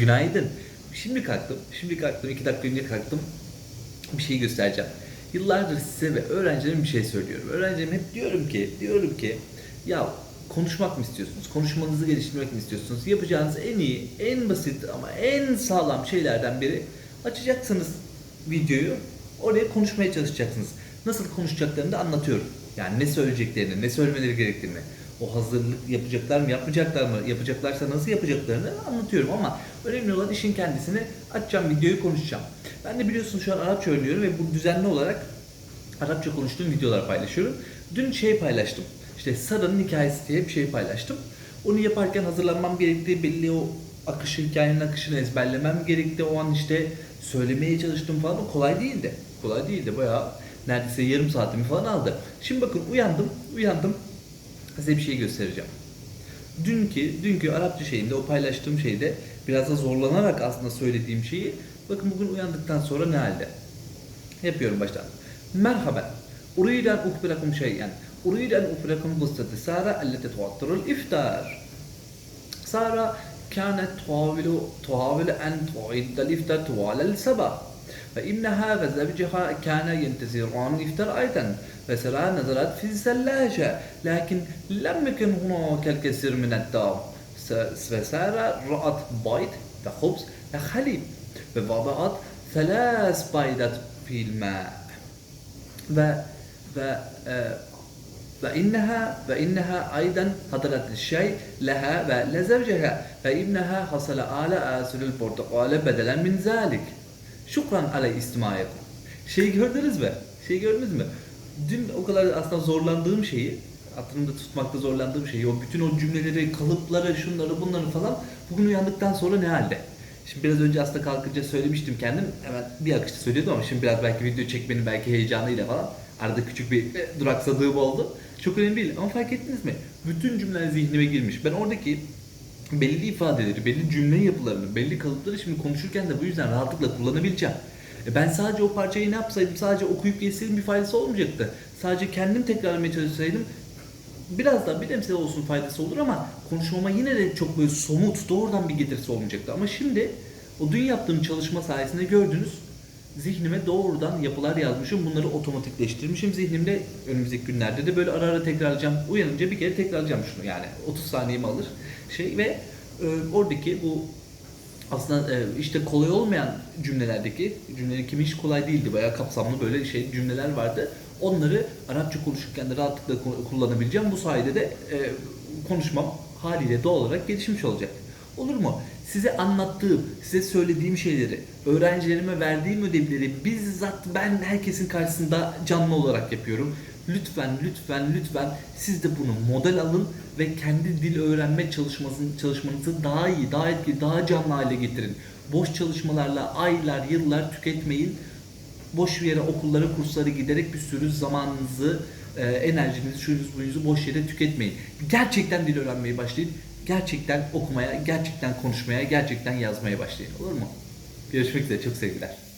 Günaydın. Şimdi kalktım. Şimdi kalktım. iki dakika önce kalktım. Bir şey göstereceğim. Yıllardır size ve öğrencilerime bir şey söylüyorum. Öğrencilerim hep diyorum ki, diyorum ki ya konuşmak mı istiyorsunuz? Konuşmanızı geliştirmek mi istiyorsunuz? Yapacağınız en iyi, en basit ama en sağlam şeylerden biri açacaksınız videoyu. Oraya konuşmaya çalışacaksınız. Nasıl konuşacaklarını da anlatıyorum. Yani ne söyleyeceklerini, ne söylemeleri gerektiğini. O hazırlık yapacaklar mı, yapmayacaklar mı, yapacaklarsa nasıl yapacaklarını anlatıyorum ama önemli olan işin kendisini açacağım videoyu konuşacağım. Ben de biliyorsunuz şu an Arapça öğreniyorum ve bu düzenli olarak Arapça konuştuğum videolar paylaşıyorum. Dün şey paylaştım. İşte Sara'nın hikayesi diye bir şey paylaştım. Onu yaparken hazırlanmam gerektiği belli o akışı, hikayenin akışını ezberlemem gerekti. O an işte söylemeye çalıştım falan. O kolay değildi. Kolay değildi. Bayağı neredeyse yarım saatimi falan aldı. Şimdi bakın uyandım, uyandım size bir şey göstereceğim. Dünkü, dünkü Arapça şeyimde, o paylaştığım şeyde biraz da zorlanarak aslında söylediğim şeyi bakın bugün uyandıktan sonra ne halde? Yapıyorum baştan. Merhaba. Urid en uhbirakum şey'en. Urid en uhbirakum kıssati Sara elleti tuattirul iftar. Sara kâne tuhavilu tuhavilu en tuiddel iftar tuvalel sabah. فإنها وزوجها كان ينتظران الإفطار أيضا فسارة نظرت في الثلاجة لكن لم يكن هناك الكثير من س- فسارة رأت بيض وخبز وحليب ووضعت ثلاث بيضات في الماء. و و آه، فإنها فإنها أيضا حضرت الشاي لها ولزوجها فإنها حصل على آسل البرتقال بدلا من ذلك. Şükran ale istimayekum. Şeyi gördünüz mü? Şeyi gördünüz mü? Dün o kadar aslında zorlandığım şeyi, aklımda tutmakta zorlandığım şeyi, o bütün o cümleleri, kalıpları, şunları, bunları falan bugün uyandıktan sonra ne halde? Şimdi biraz önce aslında kalkınca söylemiştim kendim. Hemen bir akışta söylüyordum ama şimdi biraz belki video çekmenin belki heyecanıyla falan arada küçük bir e, duraksadığım oldu. Çok önemli değil ama fark ettiniz mi? Bütün cümleler zihnime girmiş. Ben oradaki belli ifadeleri, belli cümle yapılarını, belli kalıpları şimdi konuşurken de bu yüzden rahatlıkla kullanabileceğim. E ben sadece o parçayı ne yapsaydım, sadece okuyup geçseydim bir faydası olmayacaktı. Sadece kendim tekrarlamaya çalışsaydım biraz daha bir nebze olsun faydası olur ama konuşmama yine de çok böyle somut, doğrudan bir getirisi olmayacaktı. Ama şimdi o dün yaptığım çalışma sayesinde gördünüz zihnime doğrudan yapılar yazmışım. Bunları otomatikleştirmişim zihnimde. Önümüzdeki günlerde de böyle ara ara tekrarlayacağım. Uyanınca bir kere tekrarlayacağım şunu yani. 30 saniyemi alır. Şey ve e, oradaki bu aslında e, işte kolay olmayan cümlelerdeki cümleler kimi hiç kolay değildi. Bayağı kapsamlı böyle şey cümleler vardı. Onları Arapça konuşurken de rahatlıkla ku- kullanabileceğim. Bu sayede de e, konuşmam haliyle doğal olarak gelişmiş olacak. Olur mu? Size anlattığım, size söylediğim şeyleri, öğrencilerime verdiğim ödevleri bizzat ben herkesin karşısında canlı olarak yapıyorum. Lütfen, lütfen, lütfen siz de bunu model alın ve kendi dil öğrenme çalışmasını, çalışmanızı daha iyi, daha etkili, daha canlı hale getirin. Boş çalışmalarla aylar, yıllar tüketmeyin. Boş yere okullara, kurslara giderek bir sürü zamanınızı, e, enerjinizi, şuyunuzu, buyunuzu boş yere tüketmeyin. Gerçekten dil öğrenmeye başlayın. Gerçekten okumaya, gerçekten konuşmaya, gerçekten yazmaya başlayın. Olur mu? Görüşmek üzere. Çok sevgiler.